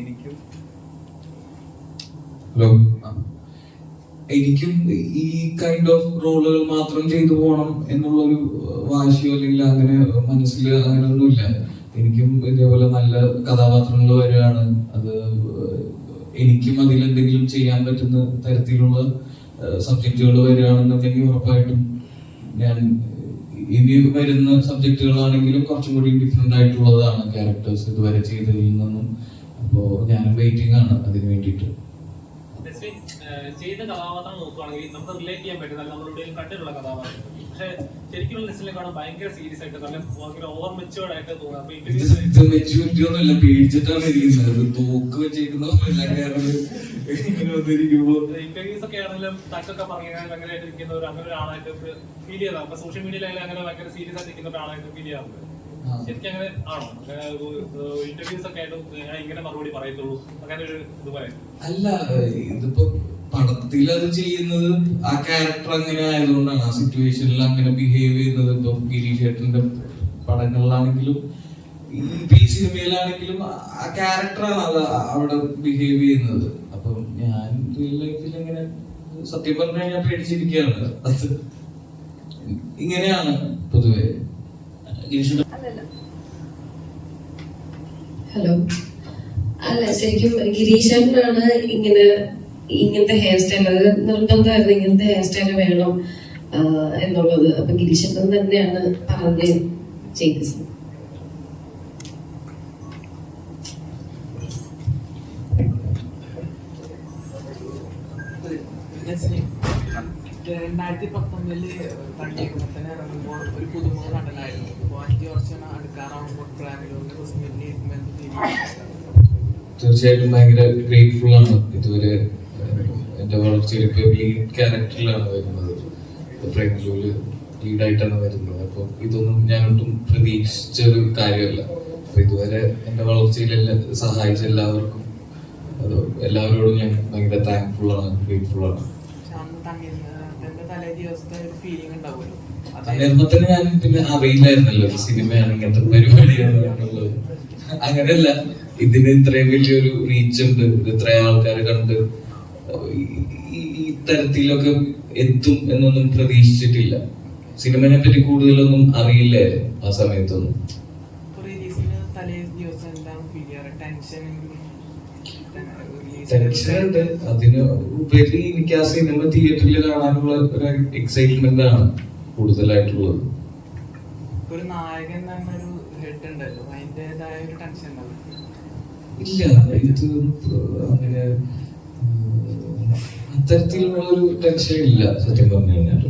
എനിക്കും. ഹലോ. എനിക്കും ഈ കൈൻഡ് ഓഫ് റോളുകൾ മാത്രം ചെയ്തു പോകണം എന്നുള്ളൊരു വാശിയോ അല്ലെങ്കിൽ അങ്ങനെ മനസ്സിൽ അങ്ങനെയൊന്നുമില്ല. എനിക്കും ഇതേപോലെ നല്ല കഥാപാത്രങ്ങൾ വരികയാണ്. അത് എനിക്കും അതിൽ എന്തെങ്കിലും ചെയ്യാൻ പറ്റുന്ന തരത്തിലുള്ള സബ്ജക്റ്റുകൾ വരികയാണെന്നുണ്ടെങ്കിൽ ഉറപ്പായിട്ടും ഞാൻ ഇനി വരുന്ന സബ്ജക്റ്റുകളാണെങ്കിലും കുറച്ചും കൂടി ഡിഫറെന്റ് ആയിട്ടുള്ളതാണ് ക്യാരക്ടേഴ്സ് ഇതുവരെ ചെയ്തതിൽ നിന്നും. അപ്പോൾ ഞാൻ വെയിറ്റിംഗ് ആണ് അതിന് വേണ്ടിയിട്ട്. ചെയ്ത കഥാപാത്രം നോക്കുകയാണെങ്കിൽ നമുക്ക് റിലേറ്റ് ചെയ്യാൻ പറ്റും. നമ്മളുടെ കണ്ടിട്ടുള്ള കഥാപാത്രം. പക്ഷെ ശരിക്കും നെസ്ലിനെ കാണാൻ ഭയങ്കര സീരിയസ് ആയിട്ട് നല്ല ഭയങ്കര ഓവർ മെച്ചുവേർഡ് ആയിട്ട് തോന്നുക അപ്പൊ മെച്ചൂരിറ്റി ഒന്നുമില്ല. പേടിച്ചിട്ടാണ് ഇരിക്കുന്നത്. തോക്ക് വെച്ചേക്കുന്നൊന്നുമില്ല കാരണം ഇങ്ങനെ വന്നിരിക്കുമ്പോ. ഇന്റർവ്യൂസ് ഒക്കെ ആണെങ്കിലും തക്കൊക്കെ പറഞ്ഞാൽ ഭയങ്കരമായിട്ട് ഇരിക്കുന്ന ഒരു അങ്ങനെ ഒരാളായിട്ട് ഫീൽ ചെയ്താൽ അപ്പൊ സോഷ്യൽ മീഡിയയിലായാലും അങ്ങനെ ഭയങ്കര സീരിയസ് ആയിട്ട് ഇരിക്കുന്ന ഒരാളായിട്ട് ഫീൽ ചെയ്യാറുണ്ട്. ശരിക്കും അങ്ങനെ ആണോ ഇന്റർവ്യൂസ് ഒക്കെ ആയിട്ട് ഞാൻ ഇങ്ങനെ മറുപടി പറയത്തുള്ളൂ. അങ്ങനെ ഒരു ഇത് പറയാം. അല്ല ഇതിപ്പോ പടത്തിൽ അത് ചെയ്യുന്നത് ആ ക്യാരക്ടർ അങ്ങനെ ആയതുകൊണ്ടാണ്. ആ സിറ്റുവേഷനിൽ അങ്ങനെ ബിഹേവ് ചെയ്യുന്നത് ഇപ്പൊ ഗിരീഷ് ഏട്ടന്റെ പടങ്ങളിലാണെങ്കിലും ഈ സിനിമയിലാണെങ്കിലും ആ ക്യാരക്ടറാണ് അത് അവിടെ ബിഹേവ് ചെയ്യുന്നത്. അപ്പൊ ഞാൻ റിയൽ ലൈഫിൽ ഇങ്ങനെ സത്യം പറഞ്ഞു ഞാൻ പേടിച്ചിരിക്കുകയാണ്. അത് ഇങ്ങനെയാണ് പൊതുവെ. ഹലോ. അല്ല ശരിക്കും ഗിരീശനാണ് ഇങ്ങനെ ഇങ്ങനത്തെ ഹെയർ സ്റ്റൈൽ അത് നിർബന്ധമായിരുന്നു ഇങ്ങനത്തെ ഹെയർ സ്റ്റൈൽ വേണം എന്നുള്ളത്. അപ്പൊ ഗിരീശൻ തന്നെയാണ് പറഞ്ഞ് ചെയ്തത്. രണ്ടായിരത്തി പത്തൊമ്പതിൽ തണ്ണീർമത്തനെ ഇറങ്ങുമ്പോൾ ഒരു പുതുമുഖ നടനായിരുന്നു ഇപ്പോൾ അഞ്ച് വർഷം അടുക്കാറാവുമ്പോൾ ഹോസ്പിറ്റലിൽ തീർച്ചയായിട്ടും ഭയങ്കര ഗ്രേറ്റ്ഫുൾ ആണ്. ഇതുവരെ എന്റെ എന്റെ വളർച്ചയിൽ ഇപ്പൊ ലീഡ് ക്യാരക്ടറിലാണ് വരുന്നത്. പ്രേമലൂൽ ലീഡായിട്ടാണ് വരുന്നത്. അപ്പൊ ഇതൊന്നും ഞാൻ ഒട്ടും പ്രതീക്ഷിച്ച ഒരു കാര്യമല്ല. അപ്പൊ ഇതുവരെ എന്റെ വളർച്ചയിൽ സഹായിച്ച എല്ലാവർക്കും അത് എല്ലാവരോടും ഞാൻ ഭയങ്കര താങ്ക്ഫുൾ ആണ് ഗ്രേറ്റ്ഫുൾ ആണ്. ഫീലിംഗ് ഞാൻ അങ്ങനെയല്ല ഇതിന് ഇത്രയും വലിയൊരു റീച്ച് ഉണ്ട് ഇത് ഇത്രയും ആൾക്കാർ കണ്ട് ഈ തരത്തിലൊക്കെ എത്തും എന്നൊന്നും പ്രതീക്ഷിച്ചിട്ടില്ല. സിനിമനെ പറ്റി കൂടുതലൊന്നും അറിയില്ലായിരുന്നു ആ സമയത്തൊന്നും. ടെൻഷൻ ഉണ്ട് അതിന് ഉപരി എനിക്ക് ആ സിനിമ തിയേറ്ററിൽ കാണാനുള്ള ഒരു എക്സൈറ്റ്മെന്റ് ആണ് കൂടുതലായിട്ടുള്ളത്. ഒരു നായകൻ എന്നൊരു ഹെഡ് ഉണ്ടല്ലോ അതിന്റെതായ ഒരു ടെൻഷൻ ഉണ്ടാവും ഇല്ല ഇത് അങ്ങനെ അത്തരത്തിലുള്ള ഒരു ടെൻഷൻ ഇല്ല സത്യം പറഞ്ഞു കഴിഞ്ഞാൽ